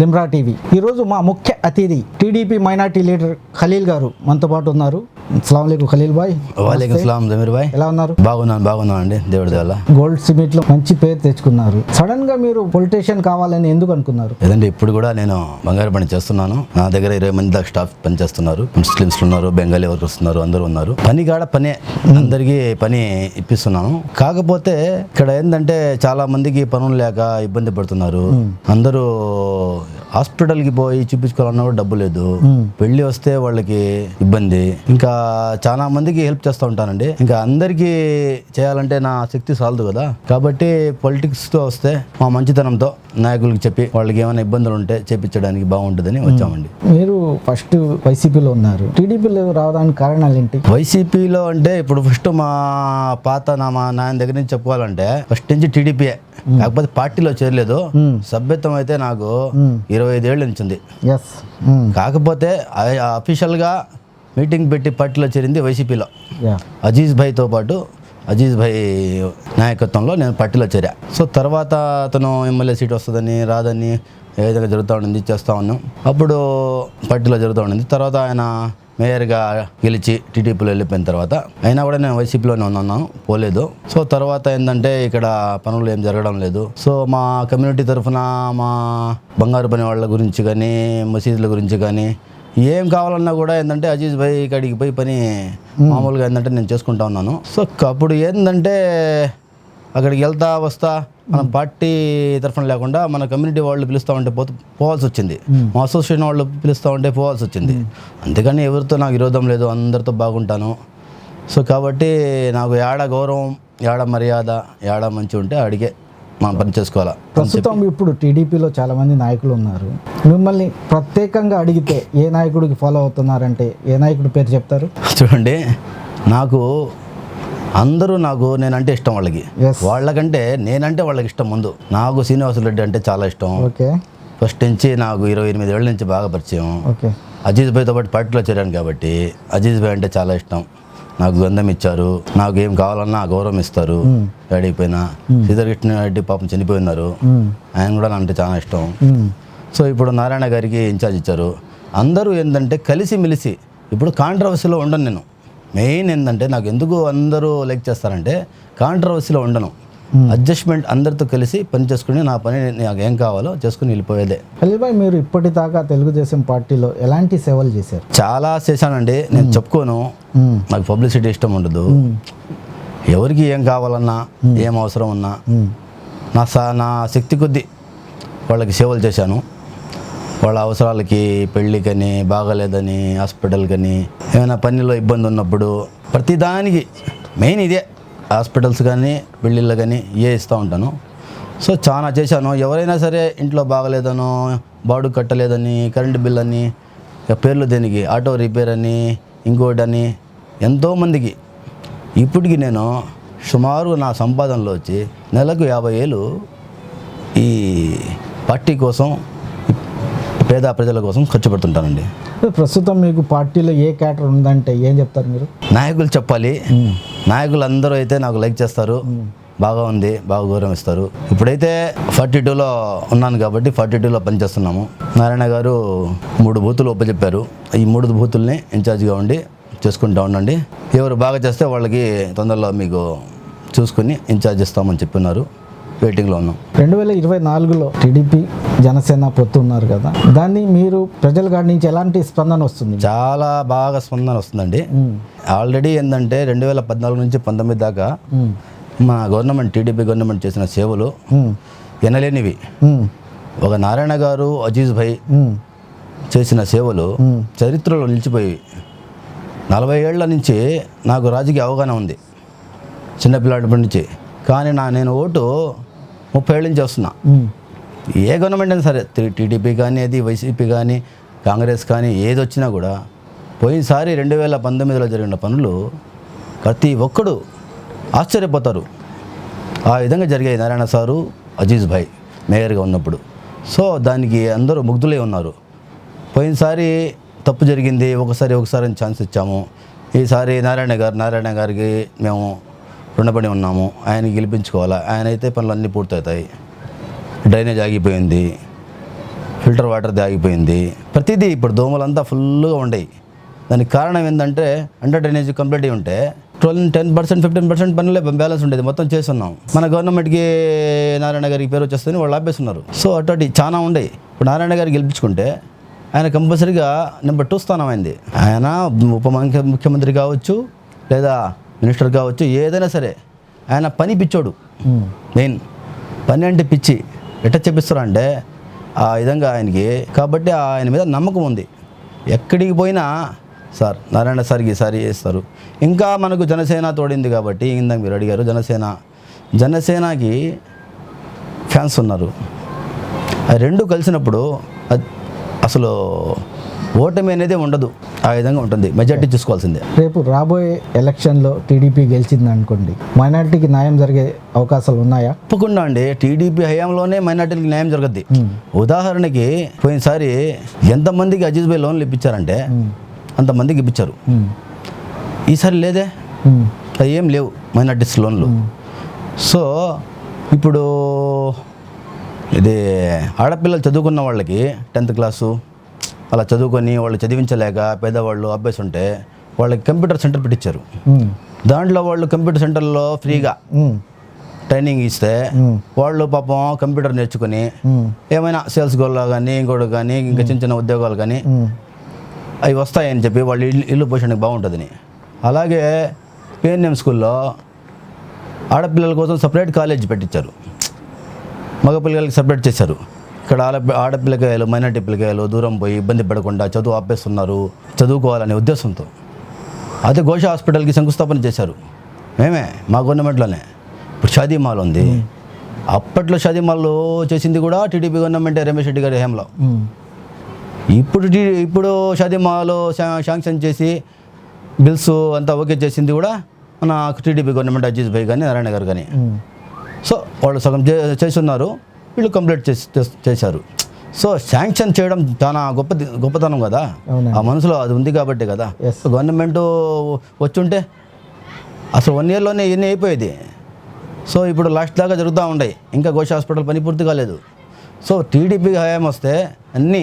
Limra TV. ఈరోజు మా ముఖ్య అతిథి టీడీపీ మైనార్టీ లీడర్ ఖలీల్ గారు మనతో పాటు ఉన్నారు. అస్సలం ఖలీల్ బాయ్ వాలేకం సలాం జమీర్ భాయ్. ఎలా ఉన్నారు? బాగున్నాను బాగున్నాను అండి దేవుడి దేవల్ల గోల్డ్ సిమెంట్లో మంచి పేరు తెచ్చుకున్నారు. సడన్గా మీరు పొలిటీషియన్ కావాలని ఎందుకు అనుకున్నారు? ఏదంటే ఇప్పుడు కూడా నేను బంగారు పని చేస్తున్నాను. నా దగ్గర ఇరవై మంది దాకా స్టాఫ్ పని చేస్తున్నారు ముస్లిమ్స్ ఉన్నారు బెంగాలీ వర్కర్స్ ఉన్నారు అందరూ ఉన్నారు. పని కాడ పనే అందరికీ పని ఇప్పిస్తున్నాను. కాకపోతే ఇక్కడ ఏంటంటే చాలా మందికి పనులు లేక ఇబ్బంది పడుతున్నారు. అందరూ హాస్పిటల్కి పోయి చూపించుకోవాలన్నా కూడా డబ్బు లేదు. పెళ్ళి వస్తే వాళ్ళకి ఇబ్బంది. ఇంకా చాలా మందికి హెల్ప్ చేస్తూ ఉంటానండి. ఇంకా అందరికీ చేయాలంటే నా శక్తి సాలదు కదా. కాబట్టి politics తో వస్తే మా మంచితనంతో నాయకులకు చెప్పి వాళ్ళకి ఏమైనా ఇబ్బందులు ఉంటే చేపించడానికి బాగుంటుందని వచ్చామండి. మీరు ఫస్ట్ వైసీపీలో ఉన్నారు. టీడీపీలో రావడానికి కారణాలు ఏంటి? వైసీపీలో అంటే ఇప్పుడు ఫస్ట్ మా పాత నా మా నాయన దగ్గర నుంచి చెప్పుకోవాలంటే ఫస్ట్ నుంచి టీడీపీయే కాకపోతే పార్టీలో చేరలేదు. సభ్యత్వం అయితే నాకు ఇరవై ఐదేళ్ళ నుంచి ఉంది ఎస్ కాకపోతే అఫీషియల్గా మీటింగ్ పెట్టి పార్టీలో చేరింది వైసీపీలో యా అజీజ్ భాయ్తో పాటు అజీజ్ భాయ్ నాయకత్వంలో నేను పార్టీలో చేరా. సో తర్వాత అతను ఎమ్మెల్యే సీట్ వస్తుందని రాదని ఏ విధంగా జరుగుతూ ఉండింది చేస్తూ ఉన్నాం. అప్పుడు పార్టీలో జరుగుతూ ఉండింది. తర్వాత ఆయన మేయర్గా గెలిచి టీడీపీలో వెళ్ళిపోయిన తర్వాత అయినా కూడా నేను వైసీపీలోనే ఉన్నాను పోలేదు. సో తర్వాత ఏంటంటే ఇక్కడ పనులు ఏం జరగడం లేదు. సో మా కమ్యూనిటీ తరఫున మా బంగారు పని వాళ్ళ గురించి కానీ మసీదుల గురించి కానీ ఏం కావాలన్నా కూడా ఏంటంటే అజీజ్ భాయ్ కాడికి పోయి పని మామూలుగా ఏంటంటే నేను చేసుకుంటా ఉన్నాను. సో అప్పుడు ఏంటంటే అక్కడికి వెళ్తా వస్తా మన పార్టీ తరఫున లేకుండా మన కమ్యూనిటీ వాళ్ళు పిలుస్తూ ఉంటే పోతూ పోవాల్సి వచ్చింది మా అసోసియేషన్ వాళ్ళు పిలుస్తూ ఉంటే పోవాల్సి వచ్చింది అందుకని ఎవరితో నాకు విరోధం లేదు అందరితో బాగుంటాను. సో కాబట్టి నాకు ఏడ గౌరవం ఏడ మర్యాద ఏడ మంచి ఉంటే అడిగే మనం పని చేసుకోవాలా ప్రస్తుతం ఇప్పుడు టీడీపీలో చాలా మంది నాయకులు ఉన్నారు. మిమ్మల్ని ప్రత్యేకంగా అడిగితే ఏ నాయకుడికి ఫాలో అవుతున్నారంటే ఏ నాయకుడి పేరు చెప్తారు? చూడండి నాకు అందరూ నాకు నేనంటే ఇష్టం వాళ్ళకి. వాళ్ళకంటే నేనంటే వాళ్ళకి ఇష్టం ముందు. నాకు శ్రీనివాసులు రెడ్డి అంటే చాలా ఇష్టం. ఓకే. ఫస్ట్ నుంచి నాకు ఇరవై ఎనిమిది ఏళ్ళ నుంచి బాగా పరిచయం. ఓకే. అజీజ్ భాయ్తో పాటు పార్టీలో చేరాను కాబట్టి అజీజ్ భాయ్ అంటే చాలా ఇష్టం. నాకు గంధం ఇచ్చారు. నాకు ఏం కావాలన్నా గౌరవం ఇస్తారు. అడిగిపోయినా శ్రీధర్ కృష్ణ రెడ్డి పాపం చనిపోయి ఉన్నారు ఆయన కూడా నాకు అంటే చాలా ఇష్టం. సో ఇప్పుడు నారాయణ గారికి ఇన్ఛార్జ్ ఇచ్చారు. అందరూ ఏంటంటే కలిసి మెలిసి ఇప్పుడు కాంట్రవర్సీలో ఉండను నేను. మెయిన్ ఏంటంటే నాకు ఎందుకు అందరూ లైక్ చేస్తారంటే కాంట్రవర్సీలో ఉండను. అడ్జస్ట్మెంట్ అందరితో కలిసి పని చేసుకుని నా పని నాకు ఏం కావాలో చేసుకుని వెళ్ళిపోయేదే. ఖలీల్భాయ్ మీరు ఇప్పటిదాకా తెలుగుదేశం పార్టీలో ఎలాంటి సేవలు చేశారు? చాలా చేశానండి. నేను చెప్పుకోను. మ్మ్. నాకు పబ్లిసిటీ ఇష్టం ఉండదు. ఎవరికి ఏం కావాలన్నా ఏం అవసరం ఉన్నా నా సా నా శక్తి కొద్దీ వాళ్ళకి సేవలు చేశాను. వాళ్ళ అవసరాలకి పెళ్ళికని బాగలేదని హాస్పిటల్కని ఏమైనా పనిలో ఇబ్బంది ఉన్నప్పుడు ప్రతిదానికి మెయిన్ ఇదే. హాస్పిటల్స్ కానీ పెళ్ళిళ్ళు కానీ ఏ ఇస్తూ ఉంటాను. సో చాలా చేశాను. ఎవరైనా సరే ఇంట్లో బాగలేదనో బాడు కట్టలేదని కరెంటు బిల్ అని ఇక పేర్లు దేనికి? ఆటో రిపేర్ అని ఇంకోటని ఎంతోమందికి ఇప్పటికి నేను సుమారు నా సంపాదనలో వచ్చి నెలకు యాభై వేలు ఈ పార్టీ కోసం పేద ప్రజల కోసం ఖర్చు పెడుతుంటానండి. ప్రస్తుతం మీకు పార్టీలో ఏ క్యాటర్ ఉందంటే ఏం చెప్తారు మీరు? నాయకులు చెప్పాలి. నాయకులు అందరూ అయితే నాకు లైక్ చేస్తారు. బాగా ఉంది బాగా గౌరవం ఇస్తారు. ఇప్పుడైతే ఫార్టీ టూలో ఉన్నాను కాబట్టి ఫార్టీ టూలో పనిచేస్తున్నాము. నారాయణ గారు మూడు బూతులు ఒప్పచెప్పారు. ఈ మూడు బూతుల్ని ఇన్ఛార్జ్గా ఉండి చేసుకుంటా ఉండండి. ఎవరు బాగా చేస్తే వాళ్ళకి తొందరలో మీకు చూసుకుని ఇన్ఛార్జ్ ఇస్తామని చెప్పున్నారు వెయిటింగ్లో ఉన్నాం. రెండు వేల ఇరవై నాలుగులో టీడీపీ జనసేన పొత్తు ఉన్నారు కదా. దాన్ని మీరు ప్రజల కాడి నుంచి ఎలాంటి స్పందన వస్తుంది? చాలా బాగా స్పందన వస్తుందండి. ఆల్రెడీ ఏంటంటే రెండు వేల పద్నాలుగు నుంచి పంతొమ్మిది దాకా. మా గవర్నమెంట్ టీడీపీ గవర్నమెంట్ చేసిన సేవలు. ఎనలేనివి మ్మ్. ఒక నారాయణ గారు అజీజ్ భాయ్. చేసిన సేవలు చరిత్రలో నిలిచిపోయి నలభై ఏళ్ళ నుంచి నాకు రాజకీయ అవగాహన ఉంది. చిన్నపిల్లాడి నుంచి కానీ నా నేను ఓటు ముప్పై ఏళ్ళ నుంచి వస్తున్నా. ఏ గవర్నమెంట్ అయినా సరే టీడీపీ కానీ అది వైసీపీ కానీ కాంగ్రెస్ కానీ ఏది వచ్చినా కూడా పోయినసారి రెండు వేల పంతొమ్మిదిలో జరిగిన పనులు ప్రతి ఒక్కడు ఆశ్చర్యపోతారు. ఆ విధంగా జరిగాయి నారాయణ సారు అజీజ్ భాయ్ మేయర్గా ఉన్నప్పుడు. సో దానికి అందరూ ముగ్ధులై ఉన్నారు. పోయినసారి తప్పు జరిగింది ఒకసారి ఒకసారి ఛాన్స్ ఇచ్చాము. ఈసారి నారాయణ గారు నారాయణ గారికి మేము రుణపడి ఉన్నాము. ఆయన గెలిపించుకోవాలా? ఆయన అయితే పనులు అన్నీ పూర్తవుతాయి. డ్రైనేజ్ ఆగిపోయింది. ఫిల్టర్ వాటర్ ఆగిపోయింది ప్రతిదీ ఇప్పుడు దోమలంతా ఫుల్గా ఉండేవి దానికి కారణం ఏంటంటే అండర్ డ్రైనేజ్ కంప్లీట్ అయి ఉంటే twelve ten percent fifteen percent పనులే బ్యాలెన్స్ ఉండేది. మొత్తం చేస్తున్నాం. మన గవర్నమెంట్కి నారాయణ గారికి పేరు వచ్చేస్తుంది వాళ్ళు ఆపేస్తున్నారు. సో అటువంటి చాలా ఉండేవి ఇప్పుడు నారాయణ గారికి గెలిపించుకుంటే ఆయన కంపల్సరీగా నెంబర్ టూ స్థానం అయింది. ఆయన ఉప ముఖ్య- ముఖ్యమంత్రి కావచ్చు లేదా మినిస్టర్ కావచ్చు ఏదైనా సరే. ఆయన పని పిచ్చోడు. మెయిన్ పని అంటే పిచ్చి. ఎట్ట చెప్పిస్తారా అంటే ఆ విధంగా ఆయనకి. కాబట్టి ఆయన మీద నమ్మకం ఉంది. ఎక్కడికి పోయినా సార్ నారాయణ సార్కి ఈసారి చేస్తారు. ఇంకా మనకు జనసేన తోడింది కాబట్టి ఇందాక మీరు అడిగారు జనసేన. జనసేనకి ఫ్యాన్స్ ఉన్నారు. ఆ రెండు కలిసినప్పుడు అసలు ఓటమి అనేది ఉండదు. ఆ విధంగా ఉంటుంది. మెజార్టీ చూసుకోవాల్సిందే. రేపు రాబోయే ఎలక్షన్లో టీడీపీ గెలిచింది అనుకోండి మైనార్టీకి న్యాయం జరిగే అవకాశాలు ఉన్నాయా? తప్పకుండా అండి. టీడీపీ హయాంలోనే మైనార్టీలకు న్యాయం జరగద్ది. ఉదాహరణకి పోయినసారి ఎంతమందికి అజీజ్ భాయ్ లోన్లు ఇప్పించారంటే అంతమందికి ఇప్పించారు. ఈసారి లేదే. అవి ఏం లేవు మైనార్టీస్ లోన్లు. సో ఇప్పుడు ఇది ఆడపిల్లలు చదువుకున్న వాళ్ళకి టెన్త్ క్లాసు అలా చదువుకొని వాళ్ళు చదివించలేక పేదవాళ్ళు అబ్బాయిస్ ఉంటే వాళ్ళకి కంప్యూటర్ సెంటర్ పెట్టించారు. దాంట్లో వాళ్ళు కంప్యూటర్ సెంటర్లో ఫ్రీగా. ట్రైనింగ్ ఇస్తే. వాళ్ళు పాపం కంప్యూటర్ నేర్చుకుని. ఏమైనా సేల్స్ గోల్లో కానీ ఇంకోటి కానీ ఇంకా చిన్న చిన్న ఉద్యోగాలు కానీ. అవి వస్తాయని చెప్పి వాళ్ళు ఇల్లు ఇల్లు పోషణకి బాగుంటుందని అలాగే పిఎన్ఎం స్కూల్లో ఆడపిల్లల కోసం సపరేట్ కాలేజ్ పెట్టించారు మగపిల్లలకి సపరేట్ చేశారు ఇక్కడ ఆడ ఆడపిల్లకాయలు మైనార్టీ పిల్లకాయలు దూరం పోయి ఇబ్బంది పడకుండా చదువు ఆపేస్తున్నారు చదువుకోవాలనే ఉద్దేశంతో. అదే ఘోష హాస్పిటల్కి శంకుస్థాపన చేశారు. మేమే మా గవర్నమెంట్లోనే. ఇప్పుడు షాదీ మాల్ ఉంది అప్పట్లో షాదీ మాల్ చేసింది కూడా టీడీపీ గవర్నమెంటే రమేష్ రెడ్డి గారి హయాంలో. ఉమ్. ఇప్పుడు ఇప్పుడు షాదీ మాల్ శా- శాంక్షన్ చేసి బిల్స్ అంతా ఓకే చేసింది కూడా మన టీడీపీ గవర్నమెంట్ అజీజ్ భాయ్ కానీ నారాయణ గారు కానీ. సో వాళ్ళు సగం చే- చేస్తున్నారు. వీళ్ళు కంప్లీట్ చేసి చేశారు. సో శాంక్షన్ చేయడం చాలా గొప్ప గొప్పతనం కదా. ఆ మనసులో అది ఉంది కాబట్టి కదా. గవర్నమెంట్ వచ్చుంటే అసలు వన్ ఇయర్లోనే ఇవన్నీ అయిపోయేది. సో ఇప్పుడు లాస్ట్ దాకా జరుగుతూ ఉన్నాయి ఇంకా ఘోష హాస్పిటల్ పని పూర్తి కాలేదు. సో టీడీపీ హయాం వస్తే అన్నీ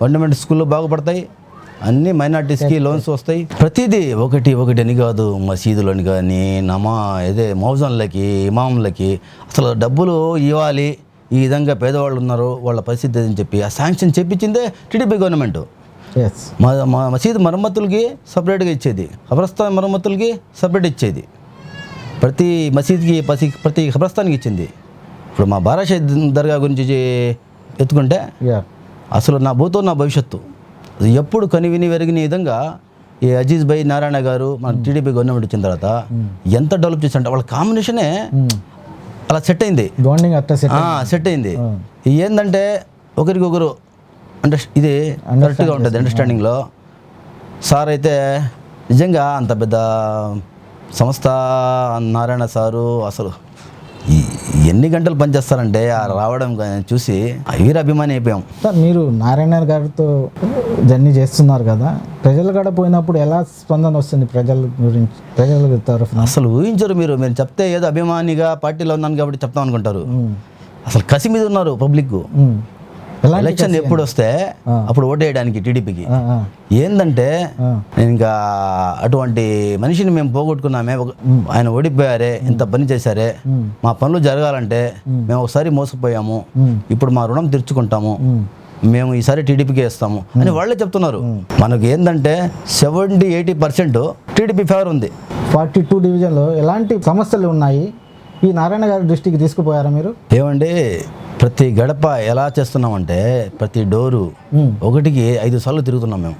గవర్నమెంట్ స్కూల్లో బాగుపడతాయి. అన్ని మైనార్టీస్కి లోన్స్ వస్తాయి. ప్రతిదీ ఒకటి ఒకటి అని కాదు మసీదులని కానీ నమా ఇదే మౌజన్లకి ఇమాంలకి అసలు డబ్బులు ఇవ్వాలి. ఈ విధంగా పేదవాళ్ళు ఉన్నారు వాళ్ళ పరిస్థితి అని చెప్పి ఆ శాంక్షన్ చెప్పించిందే టీడీపీ గవర్నమెంట్ మసీదు మరమ్మతులకి సపరేట్గా ఇచ్చేది. ఖబరస్థాన్ మరమ్మతులకి సపరేట్ ఇచ్చేది. ప్రతి మసీద్కి ప్రతి ప్రతి ఖబరస్థాన్కి ఇచ్చింది. ఇప్పుడు మా బారాషద్ దర్గా గురించి ఎత్తుకుంటే అసలు నా భూతో నా భవిష్యత్తు. ఎప్పుడు కనివిని వెరిగిన విధంగా ఈ అజీజ్ భాయ్ నారాయణ గారు మన టీడీపీ గవర్నమెంట్ వచ్చిన తర్వాత ఎంత డెవలప్ చేశారంటే వాళ్ళ కాంబినేషనే అలా సెట్ అయింది. బాండింగ్ అట్లా సెట్ సెట్ అయింది. ఏంటంటే ఒకరికొకరు అంటే ఇది కరెక్ట్గా ఉంటుంది అండర్స్టాండింగ్లో సార్ అయితే నిజంగా అంత పెద్ద సంస్థ నారాయణ సారు అసలు ఈ- ఎన్ని గంటలు పనిచేస్తారంటే ఆ రావడం చూసి వీర అభిమాని అయిపోయాం. సార్ మీరు నారాయణ గారితో జర్నీ చేస్తున్నారు కదా ప్రజల కాడ పోయినప్పుడు ఎలా స్పందన వస్తుంది ప్రజల గురించి ప్రజల తరఫున? అసలు ఊహించరు మీరు మీరు చెప్తే ఏదో అభిమానిగా పార్టీలో ఉన్నాను కాబట్టి చెప్తాం అనుకుంటారు. అసలు కసి మీద ఉన్నారు పబ్లిక్ ఎలక్షన్ ఎప్పుడు వస్తే. అప్పుడు టీడీపీకి. ఆ, ఏందంటే ఆ. నేను ఇంకా అటువంటి మనిషిని మేము పోగొట్టుకున్నామే ఆయన ఓడిపోయారే ఇంత పని చేశారే. మా పనులు జరగాలంటే మేము ఒకసారి మోసపోయాము. ఇప్పుడు మా రుణం తీర్చుకుంటాము. మేము ఈసారి టీడీపీకి వేస్తాము అని వాళ్ళే చెప్తున్నారు. మనకు ఏంటంటే seventy eighty percent TDP favour ఉంది. ఫార్టీ టూ డివిజన్లో ఎలాంటి సమస్యలు ఉన్నాయి? ఈ నారాయణ గారి దృష్టికి తీసుకుపోయారా మీరు? ఏమండి ప్రతి గడప ఎలా చేస్తున్నామంటే ప్రతి డోరు. ఒకటికి ఐదు సార్లు తిరుగుతున్నాం మేము.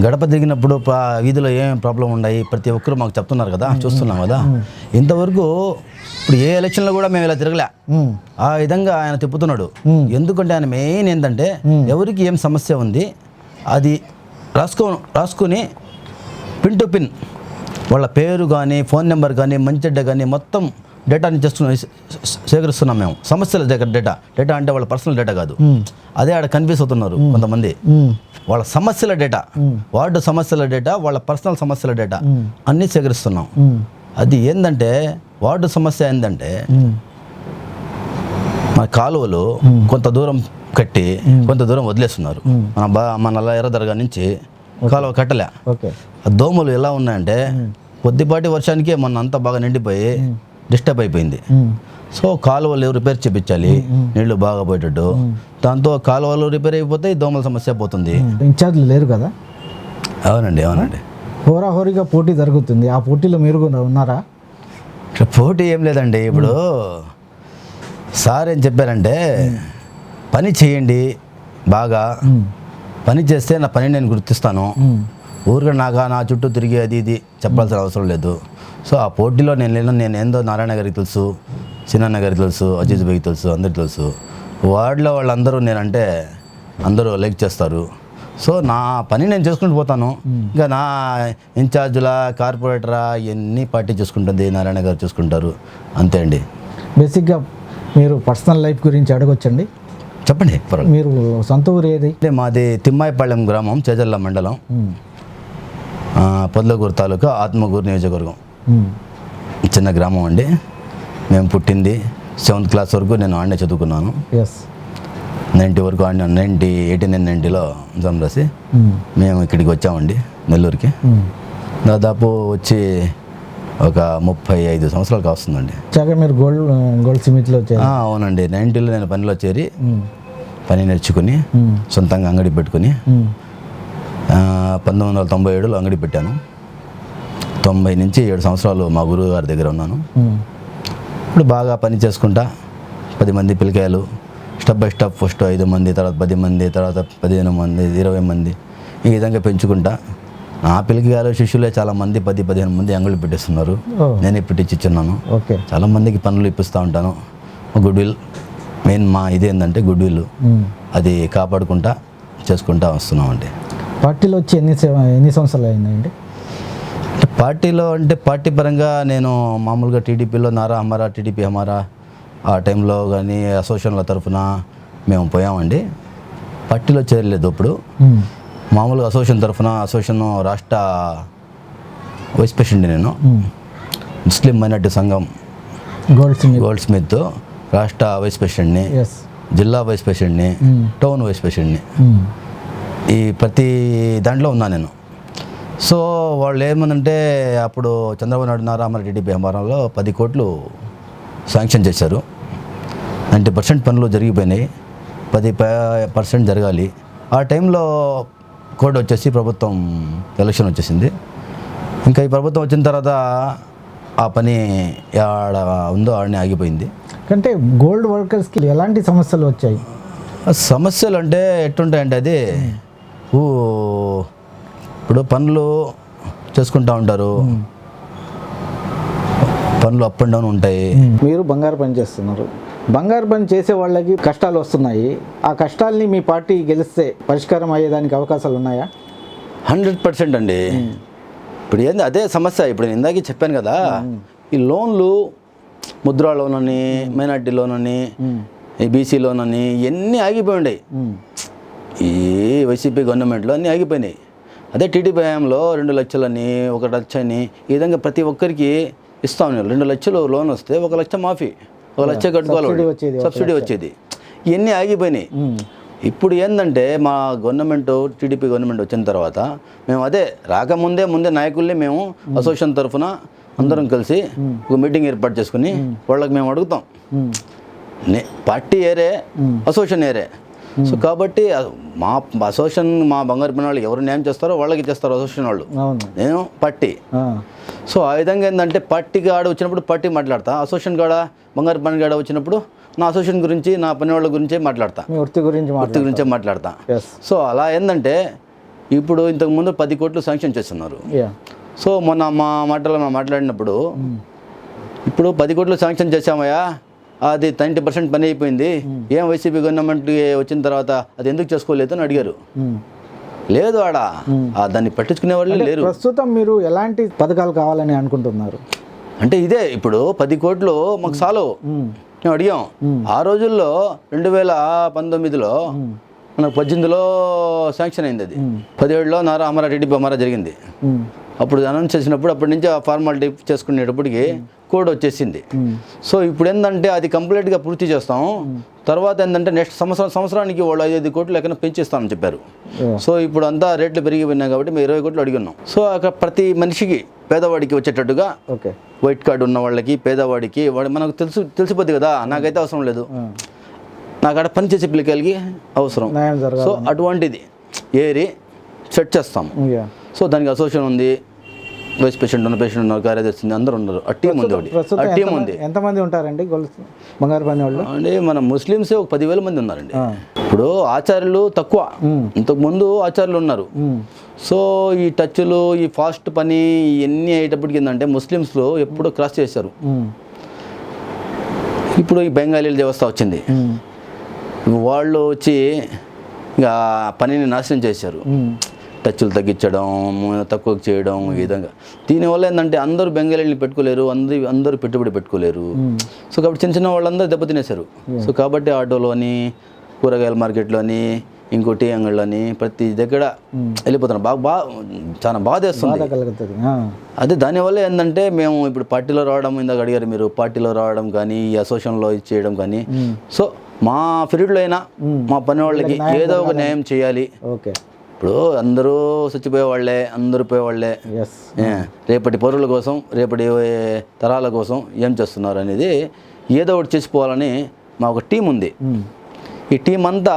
గడప దిగినప్పుడు ప- వీధిలో ఏమేమి ప్రాబ్లం ఉన్నాయి ప్రతి ఒక్కరు మాకు చెప్తున్నారు కదా చూస్తున్నాం కదా. ఇంతవరకు ఇప్పుడు ఏ ఎలక్షన్లో కూడా మేము ఇలా తిరగలే. ఆ విధంగా ఆయన తిప్పుతున్నాడు ఎందుకంటే ఆయన మెయిన్ ఏంటంటే ఎవరికి ఏం సమస్య ఉంది అది రాసుకో రాసుకొని పిన్ టు పిన్ వాళ్ళ పేరు కానీ ఫోన్ నెంబర్ కానీ మంచి కానీ మొత్తం డేటాని చేస్తున్న సేకరిస్తున్నాం మేము. సమస్యల దగ్గర డేటా. డేటా అంటే వాళ్ళ పర్సనల్ డేటా కాదు. అదే ఆడ కన్ఫ్యూజ్ అవుతున్నారు కొంతమంది. వాళ్ళ సమస్యల డేటా వార్డు సమస్యల డేటా వాళ్ళ పర్సనల్ సమస్యల డేటా అన్నీ సేకరిస్తున్నాం. అది ఏంటంటే వార్డు సమస్య ఏంటంటే. మన కాలువలు కొంత దూరం కట్టి కొంత దూరం వదిలేస్తున్నారు. మన బా మన నల్ల ఎర్ర దర్గా నుంచి కాలువ కట్టలే. దోమలు ఎలా ఉన్నాయంటే కొద్దిపాటి వర్షానికే మొన్న అంతా బాగా నిండిపోయి డిస్టర్బ్ అయిపోయింది. సో కాలువలు రిపేర్ చేపించాలి. నీళ్ళు బాగా పోయేటట్టు. దాంతో కాలువలు రిపేర్ అయిపోతే దోమల సమస్య పోతుంది. ఇన్ఛార్జ్లు లేరు కదా? అవునండి అవునండి. హోరాహోరీగా పోటీ జరుగుతుంది. ఆ పోటీలో మీరు కూడా ఉన్నారా? పోటీ ఏం లేదండి. ఇప్పుడు సార్ ఏం చెప్పారంటే పని చేయండి బాగా. పని చేస్తే నా పని నేను గుర్తిస్తాను. ఊరికే నాకు నా చుట్టూ తిరిగి అది ఇది చెప్పాల్సిన అవసరం లేదు. సో ఆ పోటీలో నేను లేను నేను ఏందో నారాయణ గారికి తెలుసు చిన్న గారికి తెలుసు అజీజ్ భాయ్కి తెలుసు అందరికి తెలుసు. వాడిలో వాళ్ళందరూ నేనంటే అందరూ లైక్ చేస్తారు. సో నా పని నేను చేసుకుంటూ పోతాను. ఇంకా నా ఇన్ఛార్జుల కార్పొరేటరా ఇవన్నీ పార్టీ చూసుకుంటుంది నారాయణ గారు చూసుకుంటారు. అంతే అండి. బేసిక్గా మీరు పర్సనల్ లైఫ్ గురించి అడగొచ్చండి. చెప్పండి మీరు సొంత ఊరు ఏది? అంటే మాది తిమ్మాయిపాళెం గ్రామం చేజల్ల మండలం. పొద్లగూరు తాలూకా ఆత్మగూరు నియోజకవర్గం. చిన్న గ్రామం అండి మేము పుట్టింది సెవెంత్ క్లాస్ వరకు నేను ఆడనే చదువుకున్నాను ఎస్ నైంటీ వరకు ఆడిన నైంటీ ఎయిటీ నైన్ నైంటీలో ఎగ్జామ్ రాసి ఉమ్. మేము ఇక్కడికి వచ్చామండి నెల్లూరుకి ఉమ్. దాదాపు వచ్చి ఒక ముప్పై ఐదు సంవత్సరాలు కావస్తుందండి చాగా మీరు గోల్డ్ గోల్డ్ సిమిట్లో అవునండి నైంటీలో నేను పనిలో చేరి ఉమ్. పని నేర్చుకుని. సొంతంగా అంగడి పెట్టుకుని పంతొమ్మిది వందల తొంభై ఏడులో అంగడి పెట్టాను తొంభై నుంచి ఏడు సంవత్సరాలు మా గురువు గారి దగ్గర ఉన్నాను. ఇప్పుడు బాగా పని చేసుకుంటా. పది మంది పిల్లకాయలు స్టెప్ బై స్టెప్ ఫస్ట్ ఐదు మంది తర్వాత పది మంది తర్వాత పదిహేను మంది ఇరవై మంది ఈ విధంగా పెంచుకుంటా. నా పిల్లకాయలు శిష్యులే చాలా మంది పది పదిహేను మంది అంగుళ్ళు పెట్టేస్తున్నారు. నేనే పెట్టించిన్నాను ఓకే. చాలా మందికి పనులు ఇప్పిస్తూ ఉంటాను. గుడ్ విల్ మెయిన్ మా ఇది ఏంటంటే గుడ్ విల్. అది కాపాడుకుంటా చేసుకుంటా వస్తున్నామండి. పార్టీలో వచ్చి ఎన్ని ఎన్ని సంవత్సరాలు అయిందండి? పార్టీలో అంటే పార్టీ పరంగా నేను మామూలుగా టీడీపీలో నారా హమారా టీడీపీ హమారా ఆ టైంలో కానీ అసోసియేషన్ల తరఫున మేము పోయామండి పార్టీలో చేరలేదు ఇప్పుడు ఉమ్. మామూలుగా అసోసియేషన్ తరఫున అసోసియేషన్ రాష్ట్ర వైస్ ప్రెసిడెంట్ నేను. ముస్లిం మైనార్టీ సంఘం గోల్డ్ సిమిట్ గోల్డ్ స్మిత్ రాష్ట్ర వైస్ ప్రెసిడెంట్ని జిల్లా వైస్ ప్రెసిడెంట్ని. టౌన్ వైస్ ప్రెసిడెంట్ని. ఈ ప్రతి దాంట్లో ఉన్నా నేను సో వాళ్ళు ఏమనంటే అప్పుడు చంద్రబాబు నాయుడు నారామర టీడీపీ వ్యవహారంలో పది కోట్లు శాంక్షన్ చేశారు. నైంటీ పర్సెంట్ పనులు జరిగిపోయినాయి. పది పర్సెంట్ జరగాలి. ఆ టైంలో కోడ్ వచ్చేసి ప్రభుత్వం ఎలక్షన్ వచ్చేసింది. ఇంకా ఈ ప్రభుత్వం వచ్చిన తర్వాత ఆ పని ఆడ ఉందో ఆడనే ఆగిపోయింది. అంటే గోల్డ్ వర్కర్స్కి ఎలాంటి సమస్యలు వచ్చాయి? సమస్యలు అంటే ఎట్టుంటాయంటే అది ఊ ఇప్పుడు పనులు చేసుకుంటా ఉంటారు. పనులు అప్ అండ్ డౌన్ ఉంటాయి. మీరు బంగారు పని చేస్తున్నారు. బంగారు పని చేసే వాళ్ళకి కష్టాలు వస్తున్నాయి. ఆ కష్టాల్ని మీ పార్టీ గెలిస్తే పరిష్కారం అయ్యేదానికి అవకాశాలు ఉన్నాయా? హండ్రెడ్ పర్సెంట్ అండి. ఇప్పుడు ఏంది అదే సమస్య. ఇప్పుడు నేను ఇందాకే చెప్పాను కదా ఈ లోన్లు ముద్రా లోన్ అని మైనార్టీ లోన్ అని ఈ బీసీ లోన్ అని ఇవన్నీ ఆగిపోయి ఉన్నాయి. ఈ వైసీపీ గవర్నమెంట్లో అన్నీ ఆగిపోయినాయి. అదే టీడీపీ హయాంలో రెండు లక్షలని ఒక లక్ష అని ఈ విధంగా ప్రతి ఒక్కరికి ఇస్తా ఉన్నారు. రెండు లక్షలు లోన్ వస్తే ఒక లక్ష మాఫీ ఒక లక్ష కట్టుకోవాలి. సబ్సిడీ. వచ్చేది, ఇవన్నీ ఆగిపోయినాయి. ఉమ్. ఇప్పుడు ఏంటంటే మా గవర్నమెంట్ టీడీపీ గవర్నమెంట్ వచ్చిన తర్వాత మేము అదే రాకముందే ముందే నాయకుల్ని మేము అసోసియేషన్ తరఫున అందరం కలిసి ఒక మీటింగ్ ఏర్పాటు చేసుకుని వాళ్ళకి మేము అడుగుతాం. పార్టీ ఏరే అసోసియేషన్ ఏరే. సో కాబట్టి ఆ మా అసోసియేషన్ మా బంగారు పని వాళ్ళు ఎవరు న్యాయం చేస్తారో వాళ్ళకి చేస్తారు అసోసియేషన్ వాళ్ళు. నేను పార్టీ ఆ. సో ఆ విధంగా ఏంటంటే పార్టీకి ఆడ వచ్చినప్పుడు పార్టీ మాట్లాడతా. అసోసియేషన్ కాడ బంగారు పని కాడ వచ్చినప్పుడు నా అసోసియేషన్ గురించి నా పని వాళ్ళ గురించే మాట్లాడతా. వృత్తి గురించి వృత్తి గురించే మాట్లాడతా. సో అలా ఏంటంటే ఇప్పుడు ఇంతకు ముందు పది కోట్లు శాంక్షన్ చేస్తున్నారు. సో మొన్న మా మాటలో మాట్లాడినప్పుడు ఇప్పుడు పది కోట్లు శాంక్షన్ చేసామయ్యా అది నైంటీ పర్సెంట్ పని అయిపోయింది. ఏం వైసీపీ గవర్నమెంట్ వచ్చిన తర్వాత అది ఎందుకు చేసుకోలేదు అని అడిగారు. ఉమ్. లేదు ఆడ. ఆ దాన్ని పట్టించుకునే వాళ్ళు లేరు. ప్రస్తుతం మీరు ఎలాంటి పథకాలు కావాలని అనుకుంటున్నారు? అంటే ఇదే ఇప్పుడు పది కోట్లు మాకు చాలు. ఉమ్. మేము అడిగాం. ఆ రోజుల్లో రెండు వేల పంతొమ్మిదిలో మనకు పద్దెనిమిదిలో శాంక్షన్ అయింది అది. పదిహేడులో నారా అమరా టీడీపీ అమరా జరిగింది. అప్పుడు అనౌన్స్ చేసినప్పుడు అప్పటి నుంచి ఆ ఫార్మాలిటీ చేసుకునేటప్పటికి కోడ్ వచ్చేసింది. సో ఇప్పుడు ఏంటంటే అది కంప్లీట్గా పూర్తి చేస్తాం. తర్వాత ఏంటంటే నెక్స్ట్ సంవత్సరం సంవత్సరానికి వాళ్ళు ఐదు కోట్లు ఎక్కడ పెంచిస్తామని చెప్పారు. సో ఇప్పుడు అంతా రేట్లు పెరిగిపోయినాయి కాబట్టి మేము ఇరవై కోట్లు అడిగినాం సో అక్కడ ప్రతి మనిషికి పేదవాడికి వచ్చేటట్టుగా ఓకే. వైట్ కార్డు ఉన్న వాళ్ళకి పేదవాడికి వాడు మనకు తెలుసు తెలిసిపోద్ది కదా నాకైతే అవసరం లేదు. నాకు అక్కడ పని చేసే పిల్లకాయలకి అవసరం. సో అటువంటిది ఏరి సెట్ చేస్తాం. సో దానికి అసోసియేషన్ ఉంది. వైస్ ప్రెసిడెంట్ ఉన్న ప్రెసిడెంట్ ఉన్నారు కార్యదర్శి అందరూ ఉన్నారు ఆ టీం ఉంది ఒకటి ఆ టీం ఎంతమంది- ఉంది ఎంతమంది ఉంటారండి బంగారు పని వాళ్ళు అంటే మన ముస్లిమ్సే ఒక పదివేల మంది ఉన్నారండి. ఇప్పుడు ఆచార్యులు తక్కువ. ఇంతకు ముందు ఆచార్యులు ఉన్నారు. సో ఈ టచ్లు ఈ ఫాస్ట్ పని ఇవన్నీ అయ్యేటప్పటికి ఏంటంటే ముస్లిమ్స్లో ఎప్పుడో క్రాస్ చేశారు. ఇప్పుడు ఈ బెంగాలీల వ్యవస్థ వచ్చింది. వాళ్ళు వచ్చి ఇక పనిని నాశనం చేశారు. టచ్లు తగ్గించడం తక్కువ చేయడం ఈ విధంగా. దీనివల్ల ఏంటంటే అందరూ బెంగాలీని పెట్టుకోలేరు అందరూ అందరూ పెట్టుబడి పెట్టుకోలేరు. సో కాబట్టి చిన్న చిన్న వాళ్ళందరూ దెబ్బతినేశారు. సో కాబట్టి ఆటోలోని కూరగాయల మార్కెట్లోని ఇంకోటి అంగళ్ళని ప్రతి దగ్గర వెళ్ళిపోతున్నారు బాగా బాగా చాలా బాధ ఆ. అదే దానివల్ల ఏంటంటే మేము ఇప్పుడు పార్టీలో రావడం ఇందాక అడిగారు మీరు పార్టీలో రావడం కానీ ఈ అసోసియేషన్లో చేయడం కానీ. సో మా పీరియడ్లో అయినా మా పని వాళ్ళకి ఏదో ఒక న్యాయం చేయాలి. ఓకే. ఇప్పుడు అందరూ చచ్చిపోయే వాళ్ళే అందరూ ఏ, రేపటి పౌరుల కోసం రేపటి తరాల కోసం ఏం చేస్తున్నారు అనేది ఏదో ఒకటి చేసిపోవాలని మా ఒక టీం ఉంది. ఈ టీం అంతా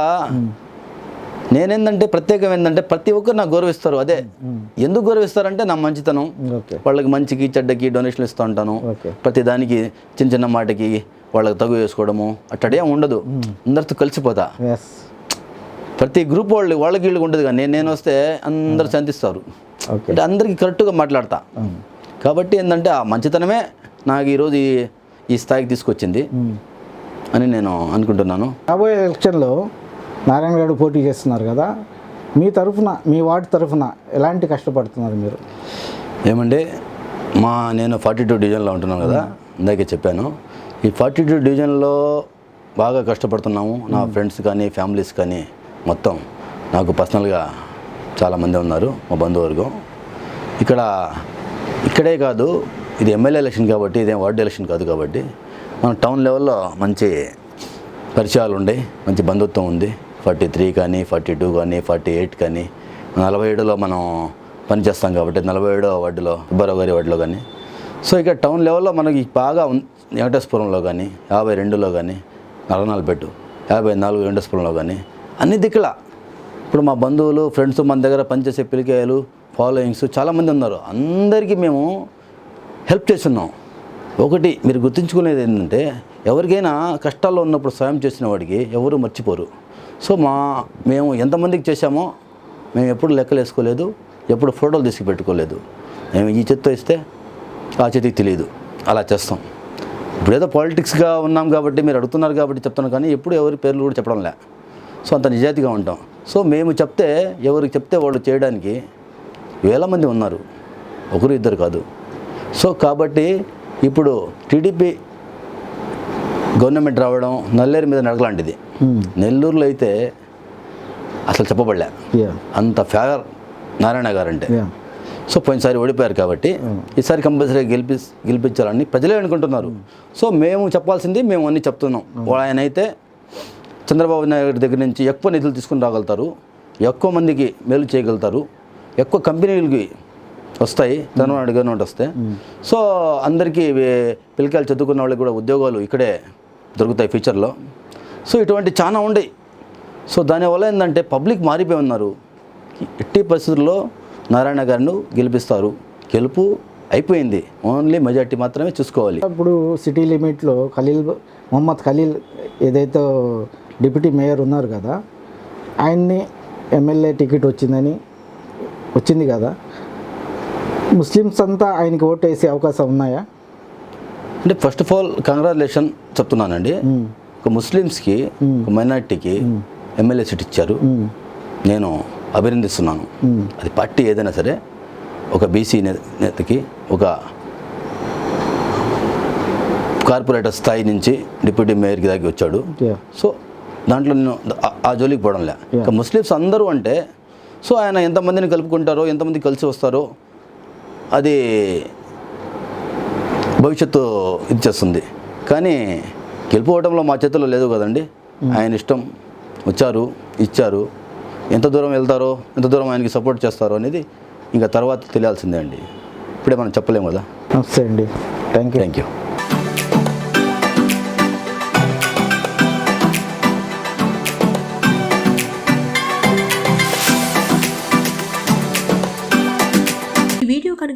నేనేందంటే ప్రత్యేకం ఏంటంటే ప్రతి ఒక్కరు నాకు గౌరవిస్తారు అదే. ఎందుకు గౌరవిస్తారంటే నా మంచితనం. వాళ్ళకి మంచికి చెడ్డకి డొనేషన్లు ఇస్తూ ఉంటాను. ప్రతి దానికి చిన్న చిన్న మాటకి వాళ్ళకి తగు వేసుకోవడము అట్టడేం ఉండదు. అందరితో కలిసిపోతా. ప్రతి గ్రూప్ వాళ్ళు వాళ్ళకి వీళ్ళకి ఉండదు కానీ నేను వస్తే అందరు ఓకే. అంటే అందరికీ కరెక్ట్గా మాట్లాడతా. కాబట్టి ఏంటంటే ఆ మంచితనమే నాకు ఈరోజు ఈ ఈ స్థాయికి తీసుకొచ్చింది అని నేను అనుకుంటున్నాను. రాబోయే ఎలక్షన్లో నారాయణ గారు పోటీ చేస్తున్నారు కదా మీ తరఫున మీ వార్డు తరఫున ఎలాంటి కష్టపడుతున్నారు మీరు? ఏమంటే మా నేను ఫార్టీ టూ డివిజన్లో ఉంటున్నాను కదా ఇందాకే చెప్పాను. ఈ ఫార్టీ టూ డివిజన్లో బాగా కష్టపడుతున్నాము నా ఫ్రెండ్స్ కానీ ఫ్యామిలీస్ కానీ. మొత్తం నాకు పర్సనల్గా చాలామంది ఉన్నారు మా బంధువర్గం ఇక్కడ ఇక్కడే కాదు ఇది ఎమ్మెల్యే ఎలక్షన్ కాబట్టి ఇదేం వార్డు ఎలక్షన్ కాదు కాబట్టి మనం టౌన్ లెవెల్లో మంచి పరిచయాలు ఉండే మంచి బంధుత్వం ఉంది. ఫార్టీ త్రీ కానీ ఫార్టీ టూ కానీ ఫార్టీ ఎయిట్ కానీ నలభై ఏడులో మనం పనిచేస్తాం కాబట్టి నలభై ఏడో వార్డులో సుబ్బారావు గారి వార్డులో కానీ. సో ఇక్కడ టౌన్ లెవెల్లో మనకి బాగా వెంకటేశ్వరంలో కానీ యాభై రెండులో కానీ నరనాలపేట యాభై నాలుగు వెంకటేశ్వరంలో కానీ అన్ని దిక్కుల. ఇప్పుడు మా బంధువులు ఫ్రెండ్స్ మన దగ్గర పనిచేసే పిలికాయలు ఫాలోయింగ్స్ చాలామంది ఉన్నారు. అందరికీ మేము హెల్ప్ చేస్తున్నాం. ఒకటి మీరు గుర్తుంచుకునేది ఏంటంటే ఎవరికైనా కష్టాల్లో ఉన్నప్పుడు సాయం చేసిన వాడికి ఎవరు మర్చిపోరు. సో మా మేము ఎంతమందికి చేశామో మేము ఎప్పుడు లెక్కలు వేసుకోలేదు ఎప్పుడు ఫోటోలు తీసుకు పెట్టుకోలేదు మేము ఈ చేత్తో ఇస్తే ఆ చేతికి తెలియదు. అలా చేస్తాం. ఇప్పుడు ఏదో పాలిటిక్స్గా ఉన్నాం కాబట్టి మీరు అడుగుతున్నారు కాబట్టి చెప్తున్నాను కానీ ఎప్పుడు ఎవరి పేర్లు కూడా చెప్పడం లే సో అంత నిజాయితీగా ఉంటాం. సో మేము చెప్తే ఎవరికి చెప్తే వాళ్ళు చేయడానికి వేల మంది ఉన్నారు. ఒకరు ఇద్దరు కాదు. సో కాబట్టి ఇప్పుడు టీడీపీ గవర్నమెంట్ రావడం నల్లేరు మీద నడకలాంటిది నెల్లూరులో అయితే అసలు చెప్పబడలే. అంత ఫేవర్ నారాయణ గారు అంటే సో పోయినసారి ఓడిపోయారు కాబట్టి ఈసారి కంపల్సరీ గెలిపి గెలిపించాలని ప్రజలే అనుకుంటున్నారు. సో మేము చెప్పాల్సింది మేము అన్నీ చెప్తున్నాం. ఆయన అయితే చంద్రబాబు నాయుడు దగ్గర నుంచి ఎక్కువ నిధులు తీసుకుని రాగలుగుతారు. ఎక్కువ మందికి మేలు చేయగలుగుతారు. ఎక్కువ కంపెనీలకి వస్తాయి. చంద్రబాబు గవర్నమెంట్ వస్తే. సో అందరికీ పిల్లకాయలు చదువుకున్న వాళ్ళకి కూడా ఉద్యోగాలు ఇక్కడే దొరుకుతాయి ఫ్యూచర్లో. సో ఇటువంటి చాలా ఉండయి సో దానివల్ల ఏంటంటే పబ్లిక్ మారిపోయి ఉన్నారు ఎట్టి పరిస్థితుల్లో నారాయణ గారిని గెలిపిస్తారు. గెలుపు అయిపోయింది. ఓన్లీ మెజార్టీ మాత్రమే చూసుకోవాలి. ఇప్పుడు సిటీ లిమిట్లో ఖలీల్ మొహమ్మద్ ఖలీల్ ఏదైతే డిప్యూటీ మేయర్ ఉన్నారు కదా ఆయన్ని ఎమ్మెల్యే టికెట్ వచ్చిందని వచ్చింది కదా. ముస్లిమ్స్ అంతా ఆయనకి ఓటు వేసే అవకాశం ఉన్నాయా? అంటే ఫస్ట్ ఆఫ్ ఆల్ కంగ్రాచులేషన్ చెప్తున్నానండి. ఒక ముస్లిమ్స్కి ఒక మైనార్టీకి ఎమ్మెల్యే సీట్ ఇచ్చారు. నేను అభినందిస్తున్నాను. అది పార్టీ ఏదైనా సరే ఒక బీసీ నేతకి ఒక కార్పొరేటర్ స్థాయి నుంచి డిప్యూటీ మేయర్కి దాకా వచ్చాడు. సో దాంట్లో నేను ఆ- జోలికి పోవడంలే. ఇక ముస్లిమ్స్ అందరూ అంటే సో ఆయన ఎంతమందిని కలుపుకుంటారో ఎంతమంది కలిసి వస్తారో అది భవిష్యత్తు ఇచ్చేస్తుంది కానీ గెలుపుకోవడంలో మా చేతుల్లో లేదు కదండి. ఆయన ఇష్టం వచ్చారు ఇచ్చారు. ఎంత దూరం వెళ్తారో ఎంత దూరం ఆయనకి సపోర్ట్ చేస్తారో అనేది ఇంకా తర్వాత తెలియాల్సిందే అండి. ఇప్పుడే మనం చెప్పలేము కదా. నమస్తే అండి. థ్యాంక్ యూ థ్యాంక్ యూ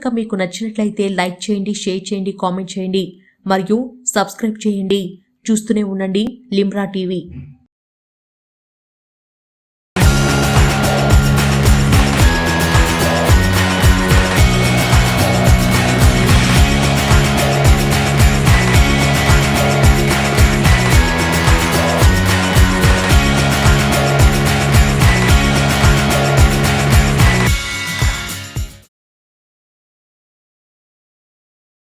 కనుక మీకు నచ్చినట్లయితే లైక్ చేయండి షేర్ చేయండి కామెంట్ చేయండి మరియు సబ్స్క్రైబ్ చేయండి. చూస్తూనే ఉండండి లిమ్రా టీవీ.